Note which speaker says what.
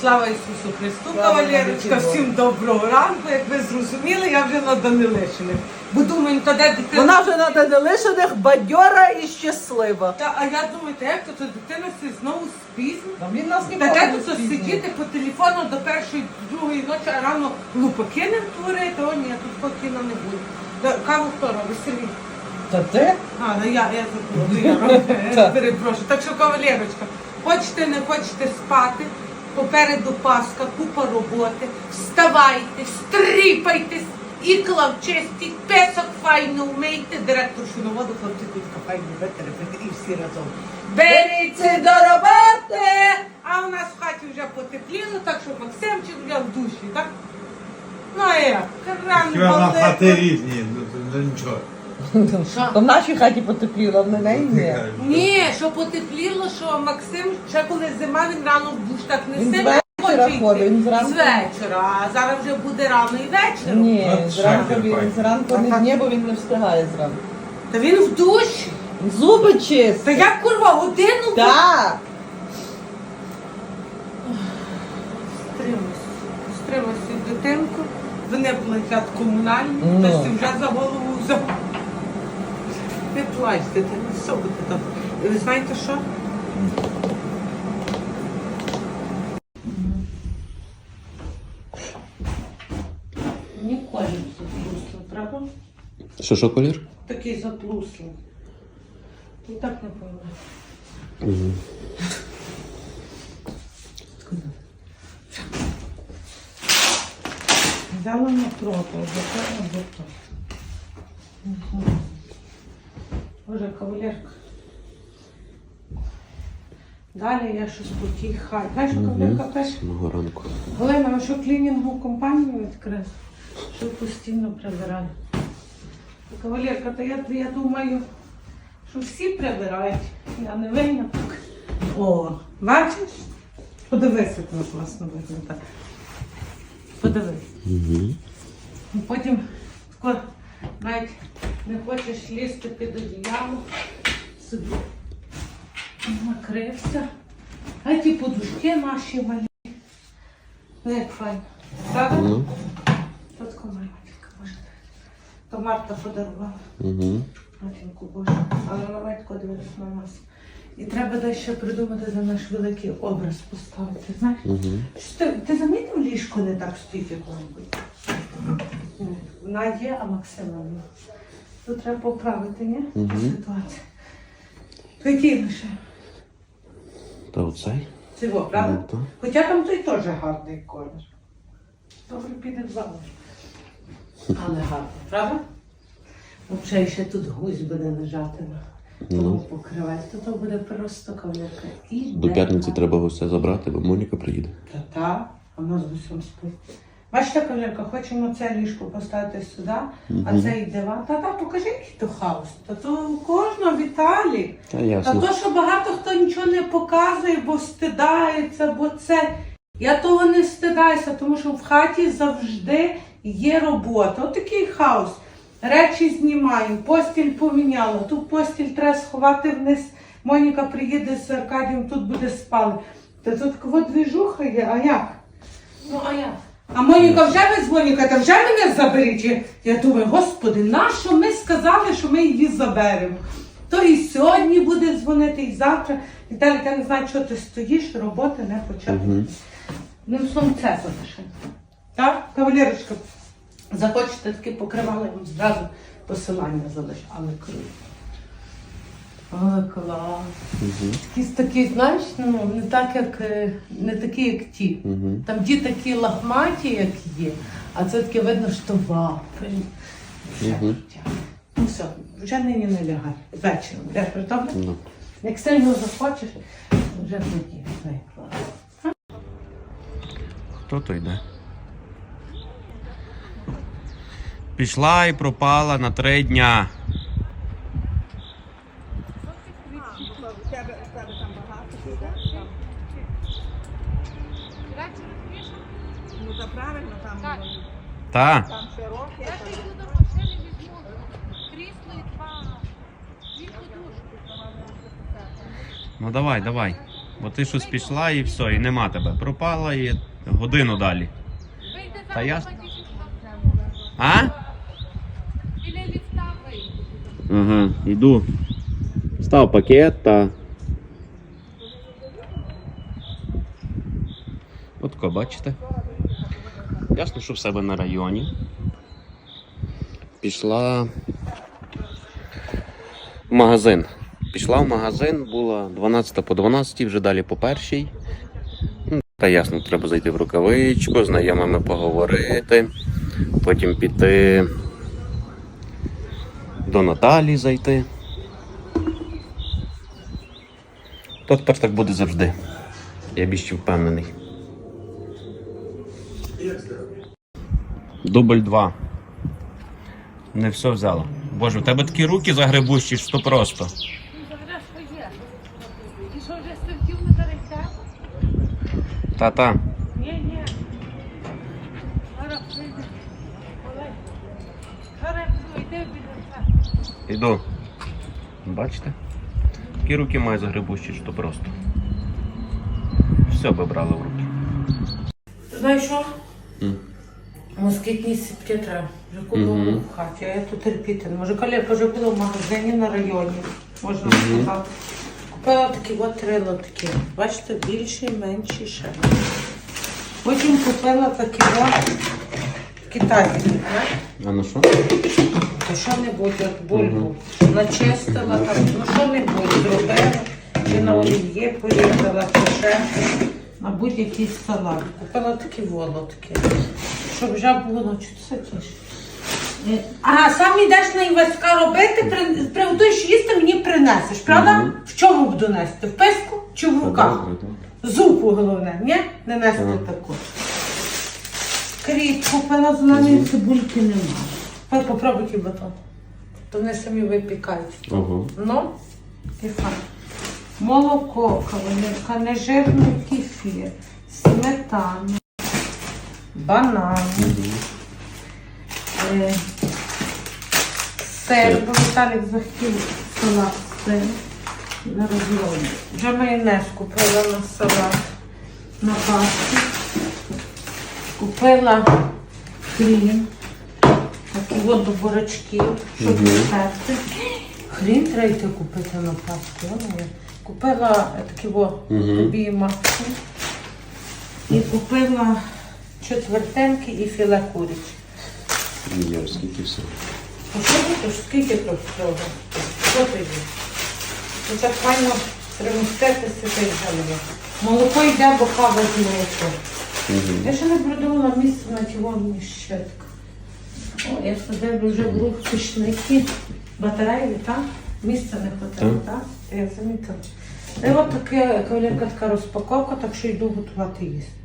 Speaker 1: Слава Ісусу Христу, кавалерочка, всім доброго ранку. Як ви зрозуміли, я вже на Данилишиних. Бо думаю, то де дитина.
Speaker 2: Вона вже на Данилишиних бадьора і щаслива.
Speaker 1: Та, а я думаю, та як то, то дитина се знову спізна?
Speaker 2: Та він нас
Speaker 1: Та
Speaker 2: ніколи
Speaker 1: де
Speaker 2: не
Speaker 1: тут
Speaker 2: спізнює.
Speaker 1: сидіти по телефону до першої, другої ночі, а рано лупаки не творити, о ні, тут покіна не буде. Да, Каву хто робить? Сергій.
Speaker 2: Та ти?
Speaker 1: А, ну я, я забула, я роблю, я перепрошую. Так що, кавалерочка, хочете, не хочете спати, попереду Пасха, купа роботи, вставайте, стріпайтесь, ікла вчистіть, песок файно вмийте, директор шиноводу, хлопці тут файно витерпити і всі разом. Беріться до роботи! А у нас в хаті вже потепліло, так що Максимчик вже в душі, так? Ну а як? Кран
Speaker 3: Хіба на хати різні, ну, нічого.
Speaker 1: Що?
Speaker 2: То в нашій хаті потепліло, в неї ні.
Speaker 1: Ні, що потепліло, що Максим, ще коли зима, він рано в душ так не
Speaker 2: Він вечора
Speaker 1: хоче йти.
Speaker 2: ходить, він зранку-
Speaker 1: З вечора, а зараз вже буде рано і вечором.
Speaker 2: Ні,
Speaker 3: От
Speaker 2: зранку
Speaker 3: шахер
Speaker 2: він
Speaker 3: файний.
Speaker 2: зранку не ні, бо він не встигає зранку.
Speaker 1: Та він в душі.
Speaker 2: Зуби
Speaker 1: Та як курва, годину
Speaker 2: Так.
Speaker 1: Стримуйся. Стримуйся, дитинку. Вони платять комунальні,
Speaker 2: Ну.
Speaker 1: хтось вже за голову взяв. Не плач, дитина, все буде добре. І ви знаєте що? Ніколи не заплусло, правда?
Speaker 4: Що, що колір?
Speaker 1: Такий заплуслий. І так не пойму. Взяла на проти, запевно до того. Боже, кавалерка. Далі я щось по тій хаті. Знаєш, що кавалерка?
Speaker 4: Самого ранку.
Speaker 1: Галина, ви що клінінгову компанію відкрили? Що постійно прибираю? Кавалерка, то я, я думаю, що всі прибирають. Я не виняток. О, бачиш? Подивися, як воно класно виглядає. Подивись.
Speaker 4: Угу.
Speaker 1: Потім навіть не хочеш лізти під одіяло, собі накрився. А ті подушки наші малі. Ну, як файно. Правда?
Speaker 4: Ну.
Speaker 1: Тут комарівка, боже. То Марта подарувала.
Speaker 4: Угу.
Speaker 1: Матінку Боже. Але має дивитися на нас. І треба дещо придумати за наш великий образ поставити. Знаєш? Що Ти, ти замітив ліжко не так стоїть, як воно буде? Вона є, а Максима ні. Тут треба поправити, ні?
Speaker 4: Мгм.
Speaker 1: Ситуацію. То який лише?
Speaker 4: Та оцей?
Speaker 1: Цього, правда?
Speaker 4: Ну, то.
Speaker 1: Хоча там той теж гарний колір. Добре піде два може. Але гарний, правда? Взагалі ще тут гусь буде лежати
Speaker 4: Ну.
Speaker 1: покриваті. То то буде просто кавалерка. І
Speaker 4: До п'ятниці треба все забрати, бо Моніка приїде.
Speaker 1: Та та, а в нас з усім спить. Бачите, кавалерка, хочемо це ліжко поставити сюди, а цей диван. Та та покажи, який то хаос. Та то у кожного Віталій.
Speaker 4: Та
Speaker 1: Та то, що багато хто нічого не показує, бо стидається, бо це. Я того не стидаюся, тому що в хаті завжди є робота. От такий хаос. Речі знімаю, постіль поміняла, ту постіль треба сховати вниз. Моніка приїде з Аркадієм, тут буде спали. Та тут кого двіжуха є, а як? Ну, а як? А Моніка вже визвонює, каже, та вже мене заберіть. Я- думаю, господи, нащо ми сказали, що ми її заберемо? То і сьогодні буде дзвонити, і завтра. Віталік, я не знаю, що ти стоїш, роботи не почати.
Speaker 4: Угу.
Speaker 1: Ним словом це залишимо. Так, кавалерочка, захочете таки покривали, я вам зразу посилання залишу. Але круто. Але клас.
Speaker 4: Угу.
Speaker 1: Якісь такі, знаєш, ну, не так, як е, не такі, як ті.
Speaker 4: Угу.
Speaker 1: Там ті такі лахматі, як є, а це таке видно, що вафель. Життя. Ну все, вже нині не лягай. Вечором. Де добре?
Speaker 4: Ну.
Speaker 1: Як сильно захочеш, вже тоді. Клас.
Speaker 4: Хто то йде? Пішла і пропала на три дня.
Speaker 5: Ну, та правильно там,
Speaker 4: Та.
Speaker 5: там широке.
Speaker 6: Я ж йду до машини, візьму крісло і два. Дві подушки.
Speaker 4: Ну давай, давай. Бо ти щось пішла і все, і нема тебе. Пропала і годину далі.
Speaker 6: Вийди
Speaker 4: Та
Speaker 6: зараз, що там.
Speaker 4: А?
Speaker 6: Біля ліфта вийди.
Speaker 4: Ага, йду. Став пакет та. Отко, бачите? Ясно, що в себе на районі. Пішла в магазин. Пішла в магазин, була 12 по 12, вже далі по першій. Ну, Та ясно, треба зайти в рукавичку, знайомими поговорити, потім піти до Наталі зайти. То тепер так буде завжди. Я більш впевнений. Дубль 2. Не все взяла. Боже, у тебе такі руки загребущі, що просто. Та-та.
Speaker 6: Ні, ні. Зараз прийде. Олег. Зараз йде біля це.
Speaker 4: Іду. Бачите? Такі руки має загребущі, що просто. Все би брала в руки.
Speaker 1: Знаєш що?
Speaker 4: М.
Speaker 1: Москітні сіпки треба. Вже купила
Speaker 4: Мгм.
Speaker 1: в хаті, а я тут терпіти не можу. Коли вже була в магазині на районі, можна сказати. Купила такі от три лотки. Бачите, більші, менші ще. Потім купила такі от китайські. знаєш?
Speaker 4: А на що?
Speaker 1: То що-небудь, як бульбу. Начистила там, ну що-небудь зробила. Чи на олів'є порізала, чи ще на будь-який салат. Купила такі волотки. Щоб вже було, чи це тіше. Е, А сам йдеш на інвестка робити, при- приготуєш їсти, мені принесеш, правда?
Speaker 4: Мгм.
Speaker 1: В чому буду нести? В писку чи в руках? Зупу головне, ні? Не нести
Speaker 4: Так.
Speaker 1: таку. Кріп купила, з нами цибульки немає. Ой, попробуйте батон. То вони самі випікають.
Speaker 4: Ого.
Speaker 1: Ну, і факт. Молоко, кавалерка, нежирний кефір, сметана, банан, е, сир, бо Віталік захотів салат з сиром на розлоні. Вже майонез купила на салат, на пасту. Купила хрін, такі от до бурачків, щоб терти. Хрін треба йти купити на пасту. Купила такі о, тобі маски. І купила четвертинки і філе куряче.
Speaker 4: Мільйон, скільки все.
Speaker 1: А що ти ж скільки тут всього? Що ти є? Ну так файно приміститися та й. Молоко йде, бо кава з молоко. Я ще не придумала місце на тівонні щитка. О, я сидив вже в рух пішники. Батареї, так? Місця не хватає, так? Я замітила. І от таке кавалерка така розпаковка, так що йду готувати їсти.